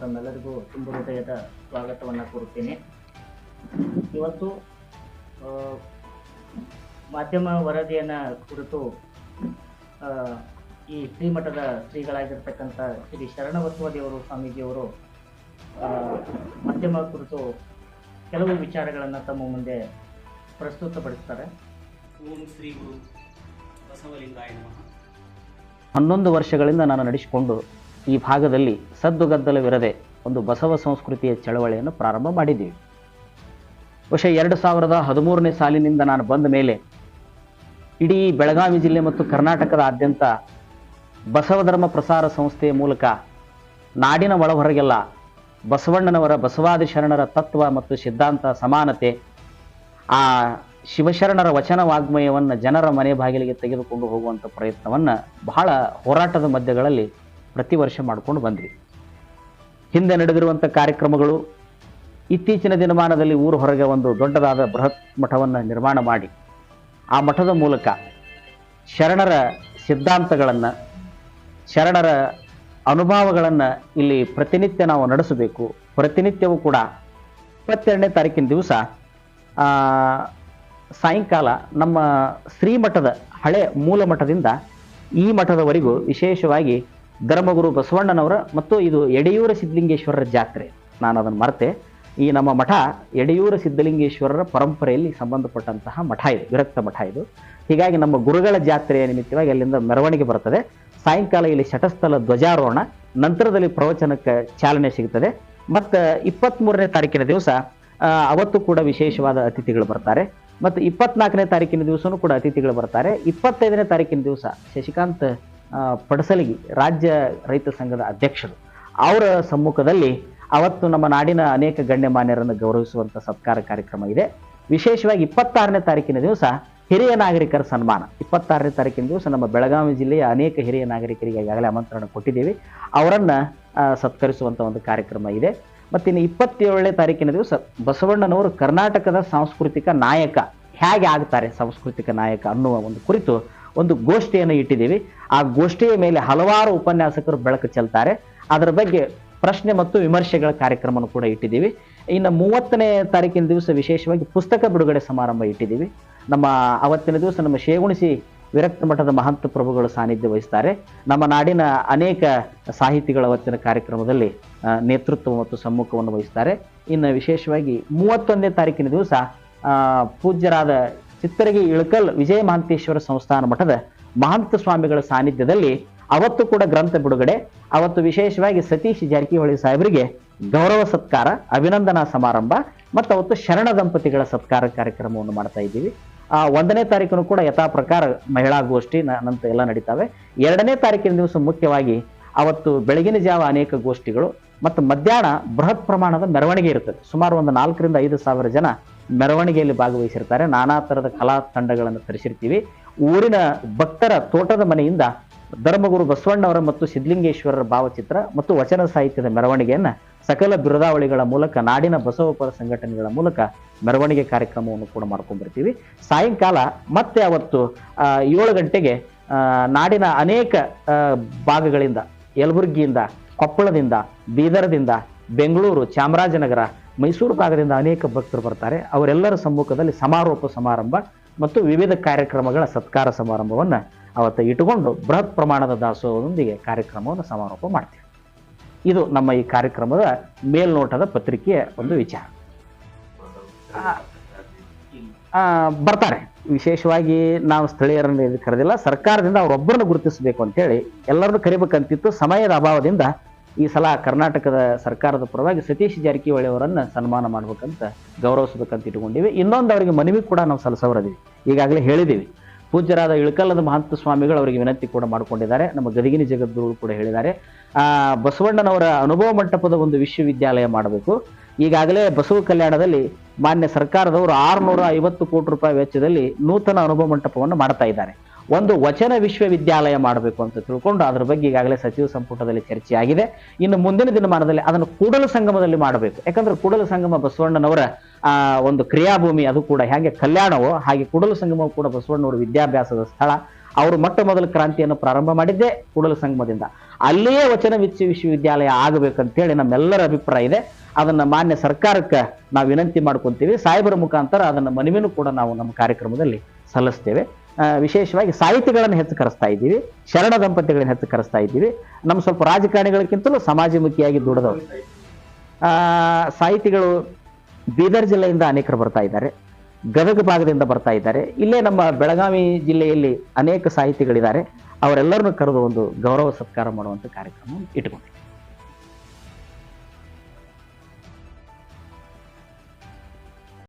ತಮ್ಮೆಲ್ಲರಿಗೂ ತುಂಬ ಹೃದಯದ ಸ್ವಾಗತವನ್ನು ಕೋರುತ್ತೇನೆ. ಇವತ್ತು ಆ, ಮಾಧ್ಯಮ ವರದಿಯನ್ನು ಕುರಿತು ಆ, ಈ ಶ್ರೀಮಠದ ಶ್ರೀಗಳಾಗಿರ್ತಕ್ಕಂಥ ಶ್ರೀ ಶರಣಬಸವ ದೇವರು ಸ್ವಾಮೀಜಿಯವರು ಆ, ಮಾಧ್ಯಮ ಕುರಿತು ಕೆಲವು ವಿಚಾರಗಳನ್ನು ತಮ್ಮ ಮುಂದೆ ಪ್ರಸ್ತುತಪಡಿಸ್ತಾರೆ. ಓಂ ಶ್ರೀ ಗುರು ಬಸವಲಿಂಗಾಯ ಹನ್ನೊಂದು ವರ್ಷಗಳಿಂದ ನಾನು ನಡೆಸಿಕೊಂಡು ಈ ಭಾಗದಲ್ಲಿ ಸದ್ದುಗದ್ದಲವಿರದೆ ಒಂದು ಬಸವ ಸಂಸ್ಕೃತಿಯ ಚಳವಳಿಯನ್ನು ಪ್ರಾರಂಭ ಮಾಡಿದ್ದೀವಿ. ಬಹುಶಃ ಎರಡು ಸಾವಿರದ ಹದಿಮೂರನೇ ಸಾಲಿನಿಂದ ನಾನು ಬಂದ ಮೇಲೆ ಇಡೀ ಬೆಳಗಾವಿ ಜಿಲ್ಲೆ ಮತ್ತು ಕರ್ನಾಟಕದಾದ್ಯಂತ ಬಸವ ಧರ್ಮ ಪ್ರಸಾರ ಸಂಸ್ಥೆಯ ಮೂಲಕ ನಾಡಿನ ಒಳಹೊರಗೆಲ್ಲ ಬಸವಣ್ಣನವರ ಬಸವಾದಿ ಶರಣರ ತತ್ವ ಮತ್ತು ಸಿದ್ಧಾಂತ ಸಮಾನತೆ, ಆ ಶಿವಶರಣರ ವಚನ ವಾಗ್ಮಯವನ್ನು ಜನರ ಮನೆ ಬಾಗಿಲಿಗೆ ತೆಗೆದುಕೊಂಡು ಹೋಗುವಂಥ ಪ್ರಯತ್ನವನ್ನು ಬಹಳ ಹೋರಾಟದ ಮಧ್ಯಗಳಲ್ಲಿ ಪ್ರತಿ ವರ್ಷ ಮಾಡಿಕೊಂಡು ಬಂದ್ವಿ. ಹಿಂದೆ ನಡೆದಿರುವಂಥ ಕಾರ್ಯಕ್ರಮಗಳು ಇತ್ತೀಚಿನ ದಿನಮಾನದಲ್ಲಿ ಊರು ಹೊರಗೆ ಒಂದು ದೊಡ್ಡದಾದ ಬೃಹತ್ ಮಠವನ್ನು ನಿರ್ಮಾಣ ಮಾಡಿ, ಆ ಮಠದ ಮೂಲಕ ಶರಣರ ಸಿದ್ಧಾಂತಗಳನ್ನು, ಶರಣರ ಅನುಭವಗಳನ್ನು ಇಲ್ಲಿ ಪ್ರತಿನಿತ್ಯ ನಾವು ನಡೆಸಬೇಕು. ಪ್ರತಿನಿತ್ಯವೂ ಕೂಡ ಇಪ್ಪತ್ತೆರಡನೇ ತಾರೀಕಿನ ದಿವಸ ಸಾಯಂಕಾಲ ನಮ್ಮ ಶ್ರೀಮಠದ ಹಳೆ ಮೂಲ ಮಠದಿಂದ ಈ ಮಠದವರೆಗೂ ವಿಶೇಷವಾಗಿ ಧರ್ಮಗುರು ಬಸವಣ್ಣನವರ ಮತ್ತು ಇದು ಎಡೆಯೂರ ಸಿದ್ಧಲಿಂಗೇಶ್ವರರ ಜಾತ್ರೆ. ನಾನು ಅದನ್ನು ಮರೆತೆ. ಈ ನಮ್ಮ ಮಠ ಎಡೆಯೂರ ಸಿದ್ಧಲಿಂಗೇಶ್ವರರ ಪರಂಪರೆಯಲ್ಲಿ ಸಂಬಂಧಪಟ್ಟಂತಹ ಮಠ ಇದು, ವಿರಕ್ತ ಮಠ ಇದು. ಹೀಗಾಗಿ ನಮ್ಮ ಗುರುಗಳ ಜಾತ್ರೆಯ ನಿಮಿತ್ತವಾಗಿ ಅಲ್ಲಿಂದ ಮೆರವಣಿಗೆ ಬರ್ತದೆ. ಸಾಯಂಕಾಲ ಇಲ್ಲಿ ಶಟಸ್ಥಲ ಧ್ವಜಾರೋಹಣ, ನಂತರದಲ್ಲಿ ಪ್ರವಚನಕ್ಕೆ ಚಾಲನೆ ಸಿಗುತ್ತದೆ ಮತ್ತು ಇಪ್ಪತ್ತ್ಮೂರನೇ ತಾರೀಕಿನ ದಿವಸ ಅವತ್ತು ಕೂಡ ವಿಶೇಷವಾದ ಅತಿಥಿಗಳು ಬರ್ತಾರೆ. ಮತ್ತು ಇಪ್ಪತ್ನಾಲ್ಕನೇ ತಾರೀಕಿನ ದಿವಸನೂ ಕೂಡ ಅತಿಥಿಗಳು ಬರ್ತಾರೆ. ಇಪ್ಪತ್ತೈದನೇ ತಾರೀಕಿನ ದಿವಸ ಶಶಿಕಾಂತ್ ಪಡಸಲಗಿ ರಾಜ್ಯ ರೈತ ಸಂಘದ ಅಧ್ಯಕ್ಷರು. ಅವರ ಸಮ್ಮುಖದಲ್ಲಿ ಅವತ್ತು ನಮ್ಮ ನಾಡಿನ ಅನೇಕ ಗಣ್ಯಮಾನ್ಯರನ್ನು ಗೌರವಿಸುವಂಥ ಸತ್ಕಾರ ಕಾರ್ಯಕ್ರಮ ಇದೆ. ವಿಶೇಷವಾಗಿ ಇಪ್ಪತ್ತಾರನೇ ತಾರೀಕಿನ ದಿವಸ ಹಿರಿಯ ನಾಗರಿಕರ ಸನ್ಮಾನ. ಇಪ್ಪತ್ತಾರನೇ ತಾರೀಕಿನ ದಿವಸ ನಮ್ಮ ಬೆಳಗಾವಿ ಜಿಲ್ಲೆಯ ಅನೇಕ ಹಿರಿಯ ನಾಗರಿಕರಿಗೆ ಈಗಾಗಲೇ ಆಮಂತ್ರಣ ಕೊಟ್ಟಿದ್ದೀವಿ. ಅವರನ್ನು ಸತ್ಕರಿಸುವಂಥ ಒಂದು ಕಾರ್ಯಕ್ರಮ ಇದೆ. ಮತ್ತು ಇನ್ನು ಇಪ್ಪತ್ತೇಳನೇ ತಾರೀಕಿನ ದಿವಸ ಬಸವಣ್ಣನವರು ಕರ್ನಾಟಕದ ಸಾಂಸ್ಕೃತಿಕ ನಾಯಕ. ಹೇಗೆ ಆಗ್ತಾರೆ ಸಾಂಸ್ಕೃತಿಕ ನಾಯಕ ಅನ್ನುವ ಒಂದು ಕುರಿತು ಒಂದು ಗೋಷ್ಠಿಯನ್ನು ಇಟ್ಟಿದ್ದೀವಿ. ಆ ಗೋಷ್ಠಿಯ ಮೇಲೆ ಹಲವಾರು ಉಪನ್ಯಾಸಕರು ಬೆಳಕು ಚೆಲ್ತಾರೆ. ಅದರ ಬಗ್ಗೆ ಪ್ರಶ್ನೆ ಮತ್ತು ವಿಮರ್ಶೆಗಳ ಕಾರ್ಯಕ್ರಮವನ್ನು ಕೂಡ ಇಟ್ಟಿದ್ದೀವಿ. ಇನ್ನು ಮೂವತ್ತನೇ ತಾರೀಕಿನ ದಿವಸ ವಿಶೇಷವಾಗಿ ಪುಸ್ತಕ ಬಿಡುಗಡೆ ಸಮಾರಂಭ ಇಟ್ಟಿದ್ದೀವಿ. ನಮ್ಮ ಅವತ್ತಿನ ದಿವಸ ನಮ್ಮ ಶೇಗುಣಿಸಿ ವಿರಕ್ತ ಮಠದ ಮಹಂತ ಪ್ರಭುಗಳು ಸಾನ್ನಿಧ್ಯ ವಹಿಸ್ತಾರೆ. ನಮ್ಮ ನಾಡಿನ ಅನೇಕ ಸಾಹಿತಿಗಳ ಅವತ್ತಿನ ಕಾರ್ಯಕ್ರಮದಲ್ಲಿ ನೇತೃತ್ವ ಮತ್ತು ಸಮ್ಮುಖವನ್ನು ವಹಿಸ್ತಾರೆ. ಇನ್ನು ವಿಶೇಷವಾಗಿ ಮೂವತ್ತೊಂದನೇ ತಾರೀಕಿನ ದಿವಸ ಪೂಜ್ಯರಾದ ಚಿತ್ತರಗಿ ಇಳಕಲ್ ವಿಜಯ ಮಹಾಂತೇಶ್ವರ ಸಂಸ್ಥಾನ ಮಠದ ಮಹಂತ ಸ್ವಾಮಿಗಳ ಸಾನ್ನಿಧ್ಯದಲ್ಲಿ ಅವತ್ತು ಕೂಡ ಗ್ರಂಥ ಬಿಡುಗಡೆ, ಅವತ್ತು ವಿಶೇಷವಾಗಿ ಸತೀಶ್ ಜಾರಕಿಹೊಳಿ ಸಾಹೇಬರಿಗೆ ಗೌರವ ಸತ್ಕಾರ, ಅಭಿನಂದನಾ ಸಮಾರಂಭ ಮತ್ತು ಅವತ್ತು ಶರಣ ದಂಪತಿಗಳ ಸತ್ಕಾರ ಕಾರ್ಯಕ್ರಮವನ್ನು ಮಾಡ್ತಾ ಇದ್ದೀವಿ. ಆ, ಒಂದನೇ ತಾರೀಕನ್ನು ಕೂಡ ಯಥಾ ಪ್ರಕಾರ ಮಹಿಳಾ ಗೋಷ್ಠಿ ನಂತ ಎಲ್ಲ ನಡೀತಾವೆ. ಎರಡನೇ ತಾರೀಕಿನ ದಿವಸ ಮುಖ್ಯವಾಗಿ ಅವತ್ತು ಬೆಳಗಿನ ಜಾವ ಅನೇಕ ಗೋಷ್ಠಿಗಳು ಮತ್ತು ಮಧ್ಯಾಹ್ನ ಬೃಹತ್ ಪ್ರಮಾಣದ ಮೆರವಣಿಗೆ ಇರುತ್ತದೆ ಸುಮಾರು ಒಂದು ನಾಲ್ಕರಿಂದ ಐದು ಸಾವಿರ ಜನ ಮೆರವಣಿಗೆಯಲ್ಲಿ ಭಾಗವಹಿಸಿರ್ತಾರೆ. ನಾನಾ ಥರದ ಕಲಾ ತಂಡಗಳನ್ನು ತರಿಸಿರ್ತೀವಿ. ಊರಿನ ಭಕ್ತರ ತೋಟದ ಮನೆಯಿಂದ ಧರ್ಮಗುರು ಬಸವಣ್ಣವರ ಮತ್ತು ಸಿದ್ಧಲಿಂಗೇಶ್ವರರ ಭಾವಚಿತ್ರ ಮತ್ತು ವಚನ ಸಾಹಿತ್ಯದ ಮೆರವಣಿಗೆಯನ್ನು ಸಕಲ ಬಿರುದಾವಳಿಗಳ ಮೂಲಕ, ನಾಡಿನ ಬಸವಪರ ಸಂಘಟನೆಗಳ ಮೂಲಕ ಮೆರವಣಿಗೆ ಕಾರ್ಯಕ್ರಮವನ್ನು ಕೂಡ ಮಾಡ್ಕೊಂಡ್ಬರ್ತೀವಿ. ಸಾಯಂಕಾಲ ಮತ್ತೆ ಅವತ್ತು ಏಳು ಗಂಟೆಗೆ ನಾಡಿನ ಅನೇಕ ಭಾಗಗಳಿಂದ, ಯಲಬುರ್ಗಿಯಿಂದ, ಕೊಪ್ಪಳದಿಂದ, ಬೀದರದಿಂದ, ಬೆಂಗಳೂರು, ಚಾಮರಾಜನಗರ ಮೈಸೂರು ಭಾಗದಿಂದ ಅನೇಕ ಭಕ್ತರು ಬರ್ತಾರೆ. ಅವರೆಲ್ಲರ ಸಮ್ಮುಖದಲ್ಲಿ ಸಮಾರೋಪ ಸಮಾರಂಭ ಮತ್ತು ವಿವಿಧ ಕಾರ್ಯಕ್ರಮಗಳ ಸತ್ಕಾರ ಸಮಾರಂಭವನ್ನು ಅವತ್ತು ಇಟ್ಟುಕೊಂಡು ಬೃಹತ್ ಪ್ರಮಾಣದ ದಾಸೋಹದೊಂದಿಗೆ ಕಾರ್ಯಕ್ರಮವನ್ನು ಸಮಾರೋಪ ಮಾಡ್ತೀವಿ. ಇದು ನಮ್ಮ ಈ ಕಾರ್ಯಕ್ರಮದ ಮೇಲ್ನೋಟದ ಪತ್ರಿಕೆಯ ಒಂದು ವಿಚಾರ. ಬರ್ತಾರೆ. ವಿಶೇಷವಾಗಿ ನಾವು ಸ್ಥಳೀಯರನ್ನು ಕರೆದಿಲ್ಲ ಸರ್ಕಾರದಿಂದ ಅವರೊಬ್ಬರನ್ನು ಗುರುತಿಸಬೇಕು ಅಂತೇಳಿ ಎಲ್ಲರನ್ನು ಕರಿಬೇಕಂತಿತ್ತು. ಸಮಯದ ಅಭಾವದಿಂದ ಈ ಸಲ ಕರ್ನಾಟಕದ ಸರ್ಕಾರದ ಪರವಾಗಿ ಸತೀಶ್ ಜಾರಕಿಹೊಳಿ ಅವರನ್ನು ಸನ್ಮಾನ ಮಾಡ್ಬೇಕಂತ ಗೌರವಿಸಬೇಕಂತ ಇಟ್ಕೊಂಡಿವಿ. ಇನ್ನೊಂದು ಅವರಿಗೆ ಮನವಿ ಕೂಡ ನಾವು ಸಲ್ಲಿಸವರದೀವಿ ಈಗಾಗಲೇ ಹೇಳಿದ್ದೀವಿ ಪೂಜ್ಯರಾದ ಇಳಕಲ್ಲದ ಮಹಂತ ಸ್ವಾಮಿಗಳು ಅವರಿಗೆ ವಿನಂತಿ ಕೂಡ ಮಾಡಿಕೊಂಡಿದ್ದಾರೆ. ನಮ್ಮ ಗದಗಿನಿ ಜಗದ್ಗುರುಗಳು ಕೂಡ ಹೇಳಿದ್ದಾರೆ. ಬಸವಣ್ಣನವರ ಅನುಭವ ಮಂಟಪದ ಒಂದು ವಿಶ್ವವಿದ್ಯಾಲಯ ಮಾಡಬೇಕು. ಈಗಾಗಲೇ ಬಸವ ಕಲ್ಯಾಣದಲ್ಲಿ ಮಾನ್ಯ ಸರ್ಕಾರದವರು ಆರುನೂರ ಐವತ್ತು ಕೋಟಿ ರೂಪಾಯಿ ವೆಚ್ಚದಲ್ಲಿ ನೂತನ ಅನುಭವ ಮಂಟಪವನ್ನು ಮಾಡ್ತಾ ಇದ್ದಾರೆ. ಒಂದು ವಚನ ವಿಶ್ವವಿದ್ಯಾಲಯ ಮಾಡಬೇಕು ಅಂತ ತಿಳ್ಕೊಂಡು ಅದ್ರ ಬಗ್ಗೆ ಈಗಾಗಲೇ ಸಚಿವ ಸಂಪುಟದಲ್ಲಿ ಚರ್ಚೆ ಆಗಿದೆ ಇನ್ನು ಮುಂದಿನ ದಿನಮಾನದಲ್ಲಿ ಅದನ್ನು ಕೂಡಲ ಸಂಗಮದಲ್ಲಿ ಮಾಡಬೇಕು. ಯಾಕಂದ್ರೆ ಕೂಡಲ ಸಂಗಮ ಬಸವಣ್ಣನವರ ಒಂದು ಕ್ರಿಯಾಭೂಮಿ ಅದು ಕೂಡ ಹೇಗೆ ಕಲ್ಯಾಣವೋ ಹಾಗೆ ಕೂಡಲ ಸಂಗಮ ಕೂಡ ಬಸವಣ್ಣನವರ ವಿದ್ಯಾಭ್ಯಾಸದ ಸ್ಥಳ. ಅವರು ಮೊಟ್ಟ ಮೊದಲು ಕ್ರಾಂತಿಯನ್ನು ಪ್ರಾರಂಭ ಮಾಡಿದ್ದೆ ಕೂಡಲ ಸಂಗಮದಿಂದ. ಅಲ್ಲಿಯೇ ವಚನ ವಿಶ್ವ ವಿಶ್ವವಿದ್ಯಾಲಯ ಆಗಬೇಕಂತೇಳಿ ನಮ್ಮೆಲ್ಲರ ಅಭಿಪ್ರಾಯ ಇದೆ. ಅದನ್ನ ಮಾನ್ಯ ಸರ್ಕಾರಕ್ಕೆ ನಾವು ವಿನಂತಿ ಮಾಡ್ಕೊಂತೀವಿ. ಸಾಹೇಬರ ಮುಖಾಂತರ ಅದನ್ನ ಮನವಿನೂ ಕೂಡ ನಾವು ನಮ್ಮ ಕಾರ್ಯಕ್ರಮದಲ್ಲಿ ಸಲ್ಲಿಸ್ತೇವೆ. ವಿಶೇಷವಾಗಿ ಸಾಹಿತಿಗಳನ್ನು ಹೆಚ್ಚು ಕರೆಸ್ತಾ ಇದ್ದೀವಿ, ಶರಣ ದಂಪತಿಗಳನ್ನು ಹೆಚ್ಚು ಕರೆಸ್ತಾ ಇದ್ದೀವಿ. ನಮ್ಮ ಸ್ವಲ್ಪ ರಾಜಕಾರಣಿಗಳಿಗಿಂತಲೂ ಸಮಾಜಮುಖಿಯಾಗಿ ದುಡಿದವರು. ಸಾಹಿತಿಗಳು ಬೀದರ್ ಜಿಲ್ಲೆಯಿಂದ ಅನೇಕರು ಬರ್ತಾ ಇದ್ದಾರೆ, ಗದಗ ಭಾಗದಿಂದ ಬರ್ತಾ ಇದ್ದಾರೆ. ಇಲ್ಲೇ ನಮ್ಮ ಬೆಳಗಾವಿ ಜಿಲ್ಲೆಯಲ್ಲಿ ಅನೇಕ ಸಾಹಿತಿಗಳಿದ್ದಾರೆ. ಅವರೆಲ್ಲರನ್ನು ಕರೆದು ಒಂದು ಗೌರವ ಸತ್ಕಾರ ಮಾಡುವಂಥ ಕಾರ್ಯಕ್ರಮ ಇಟ್ಕೊಂಡಿದ್ದೀವಿ